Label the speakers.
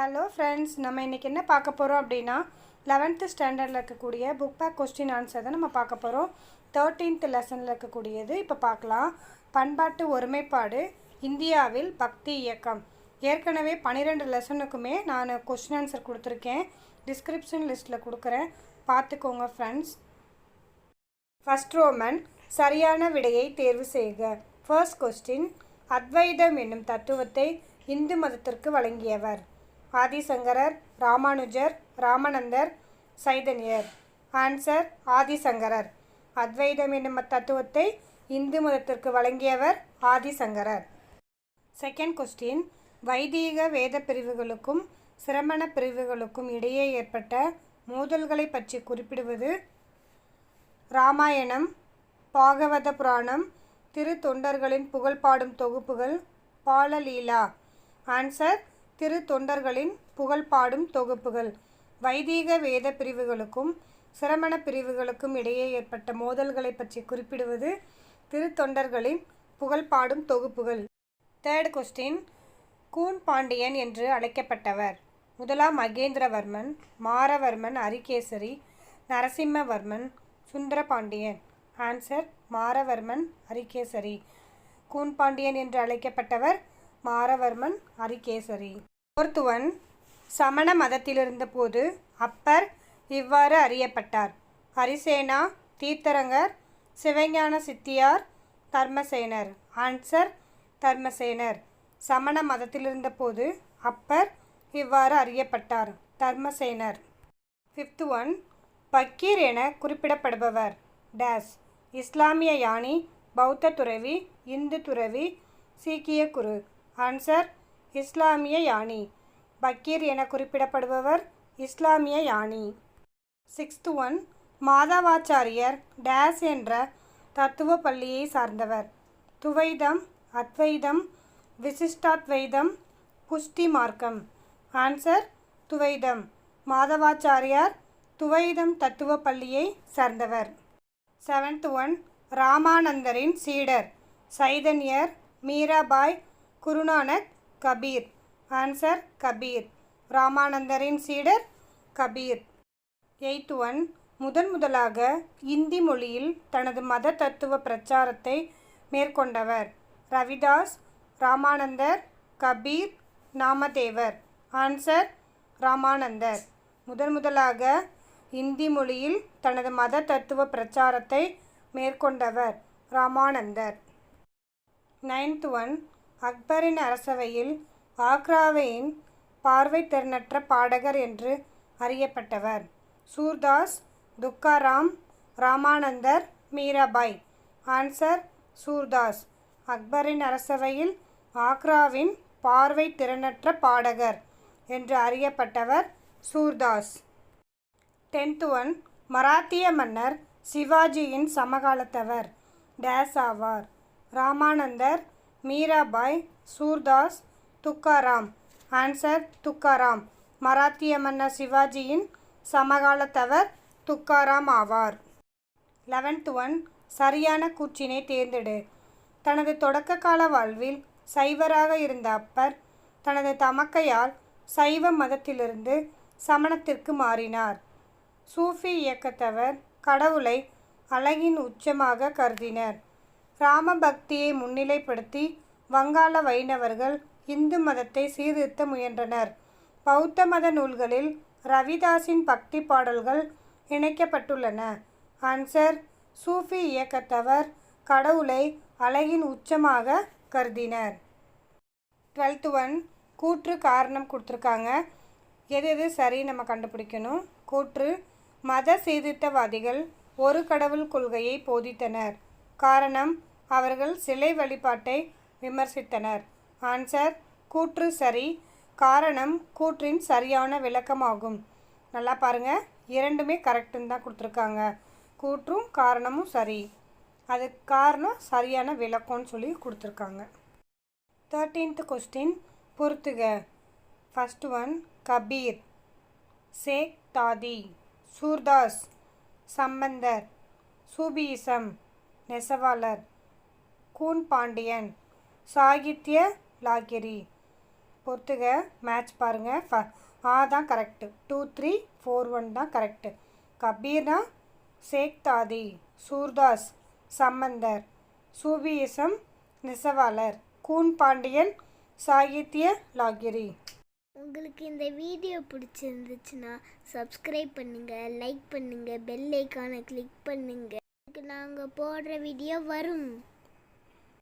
Speaker 1: Hello friends நம்ம இன்றைக்கி என்ன பார்க்க போகிறோம் அப்படின்னா லெவன்த்து ஸ்டாண்டர்டில் இருக்கக்கூடிய புக் பேக் கொஸ்டின் ஆன்சர் தான் நம்ம பார்க்க போகிறோம் தேர்ட்டீன்த் லெசனில் இருக்கக்கூடியது. இப்போ பார்க்கலாம். பண்பாட்டு ஒருமைப்பாடு இந்தியாவில் பக்தி இயக்கம். ஏற்கனவே பன்னிரெண்டு லெசனுக்குமே நான் கொஸ்டின் ஆன்சர் கொடுத்துருக்கேன். டிஸ்கிரிப்ஷன் லிஸ்ட்டில் கொடுக்குறேன். பார்த்துக்கோங்க ஃப்ரெண்ட்ஸ் ஃபஸ்ட் ரோமன் சரியான விடையை தேர்வு செய்க. ஃபர்ஸ்ட் கொஸ்டின் அத்வைதம் என்னும் தத்துவத்தை இந்து மதத்திற்கு வழங்கியவர். ஆதிசங்கரர் ராமானுஜர் ராமானந்தர் சைதன்யர். ஆன்சர் ஆதிசங்கரர். அத்வைதம் என்னும் தத்துவத்தை இந்து மதத்திற்கு வழங்கியவர் ஆதிசங்கரர். செகண்ட் கொஸ்டின் வைதீக வேத பிரிவுகளுக்கும் சிரமண பிரிவுகளுக்கும் இடையே ஏற்பட்ட மோதல்களை பற்றி குறிப்பிடுவது ராமாயணம் பாகவத புராணம் திரு தொண்டர்களின் புகழ் பாடும் தொகுப்புகள் பாலலீலா ஆன்சர் திரு தொண்டர்களின் புகழ் பாடும் தொகுப்புகள். வைதீக வேத பிரிவுகளுக்கும் சிரமண பிரிவுகளுக்கும் இடையே ஏற்பட்ட மோதல்களை பற்றி குறிப்பிடுவது திரு தொண்டர்களின் புகழ் பாடும் தொகுப்புகள். தேர்ட் கொஸ்டின் கூன் பாண்டியன் என்று அழைக்கப்பட்டவர். முதலாம் மகேந்திரவர்மன் மாரவர்மன் அரிகேசரி நரசிம்மவர்மன் சுந்தரபாண்டியன். ஆன்சர் மாரவர்மன் அரிகேசரி. கூன் பாண்டியன் என்று அழைக்கப்பட்டவர் மாரவர்மன் அரிகேசரி ஃபோர்த் ஒன் சமண மதத்திலிருந்த போது அப்பர் இவ்வாறு அறியப்பட்டார். ஹரிசேனா தீர்த்தரங்கர் சிவஞான சித்தியார் தர்மசேனர். ஆன்சர் தர்மசேனர். சமண மதத்திலிருந்த போது அப்பர் இவ்வாறு அறியப்பட்டார். தர்மசேனர். ஃபிஃப்த் ஒன் பக்கீர் என குறிப்பிடப்படுபவர். டேஸ். இஸ்லாமிய யானி பௌத்த துறவி இந்து துறவி சீக்கிய குரு. ஆன்சர் இஸ்லாமிய யானி. பக்கீர் என குறிப்பிடப்படுபவர் இஸ்லாமிய யானி. சிக்ஸ்த் ஒன் மாதவாச்சாரியர் டேஸ் என்ற தத்துவ பள்ளியை சார்ந்தவர். துவைதம் அத்வைதம் விசிஷ்டாத்வைதம் புஷ்டி மார்க்கம். ஆன்சர் துவைதம். மாதவாச்சாரியார் துவைதம் தத்துவ பள்ளியை சார்ந்தவர். செவன்த் ஒன் ராமானந்தரின் சீடர். சைதன்யர் மீராபாய் குருநானக் கபீர். ஆன்சர் கபீர். ராமானந்தரின் சீடர் கபீர். எய்த் ஒன் முதன் முதலாக இந்தி மொழியில் தனது மத தத்துவ பிரச்சாரத்தை மேற்கொண்டவர். ரவிதாஸ் ராமானந்தர் கபீர் நாமதேவர். ஆன்சர் ராமானந்தர். முதன் முதலாக இந்தி மொழியில் தனது மத தத்துவ பிரச்சாரத்தை மேற்கொண்டவர் ராமானந்தர். நைன்த் ஒன் அக்பரின் அரசவையில் ஆக்ராவையின் பார்வை திறனற்ற பாடகர் என்று அறியப்பட்டவர். சூர்தாஸ் துக்காராம் ராமானந்தர் மீராபாய். ஆன்சர் சூர்தாஸ். அக்பரின் அரசவையில் ஆக்ராவின் பார்வை திறனற்ற பாடகர் என்று அறியப்பட்டவர் சூர்தாஸ். டென்த் ஒன் மராத்திய மன்னர் சிவாஜியின் சமகாலத்தவர். டேஸ் ஆவார். ராமானந்தர் மீராபாய் சூர்தாஸ் துக்காராம். ஆன்சர் துக்காராம். மராத்திய மன்னர் சிவாஜியின் சமகாலத்தவர் துக்காராம் ஆவார். லெவன்த் ஒன் சரியான கூற்றினை தேர்ந்தெடு. தனது தொடக்க கால வாழ்வில் சைவராக இருந்த அப்பர் தனது தமக்கையால் சைவ மதத்திலிருந்து சமணத்திற்கு மாறினார். சூஃபி இயக்கத்தவர் கடவுளை அழகின் உச்சமாக கருதினர். ராமபக்தியை முன்னிலைப்படுத்தி வங்காள வைணவர்கள் இந்து மதத்தை சீர்திருத்த முயன்றனர். பௌத்த மத நூல்களில் ரவிதாஸின் பக்தி பாடல்கள் இணைக்கப்பட்டுள்ளன. ஆன்சர் சூஃபி இயக்கத்தவர் கடவுளை அழகின் உச்சமாக கருதினர். டுவெல்த் ஒன் கூற்று காரணம் கொடுத்துருக்காங்க. எது எது சரி நம்ம கண்டுபிடிக்கணும். கூற்று மத சீர்திருத்தவாதிகள் ஒரு கடவுள் கொள்கையை போதித்தனர். காரணம் அவர்கள் சிலை வழிபாட்டை விமர்சித்தனர். ஆன்சர் கூற்று சரி. காரணம் கூற்றின் சரியான விளக்கமாகும். நல்லா பாருங்க. இரண்டுமே கரெக்டுன்னு தான் கொடுத்துருக்காங்க. கூற்றும் காரணமும் சரி. அது காரணம் சரியான விளக்கம்னு சொல்லி கொடுத்துருக்காங்க. தேர்ட்டீன்த் கொஸ்டின் பொறுத்துக. First one Kabir. சேக் தாதி. சூர்தாஸ். சம்பந்தர். சூபியிசம். நெசவாளர். கூன் பாண்டியன். சாகித்ய லாகிரி. பொறுத்துக மேட்ச் பாருங்கள் ஃப ஆ தான் correct two three four one தான் கரெக்டு கபீர்னா சேக்தாதி சூர்தாஸ் சம்பந்தர் சூபியிசம் நெசவாளர் கூன் பாண்டியன் சாகித்ய லாகிரி.
Speaker 2: உங்களுக்கு இந்த வீடியோ பிடிச்சிருந்துச்சுன்னா சப்ஸ்கிரைப் பண்ணுங்கள் லைக் பண்ணுங்கள் பெல் ஐக்கானை கிளிக் பண்ணுங்கள் நாங்கள் போடுற வீடியோ வரும்.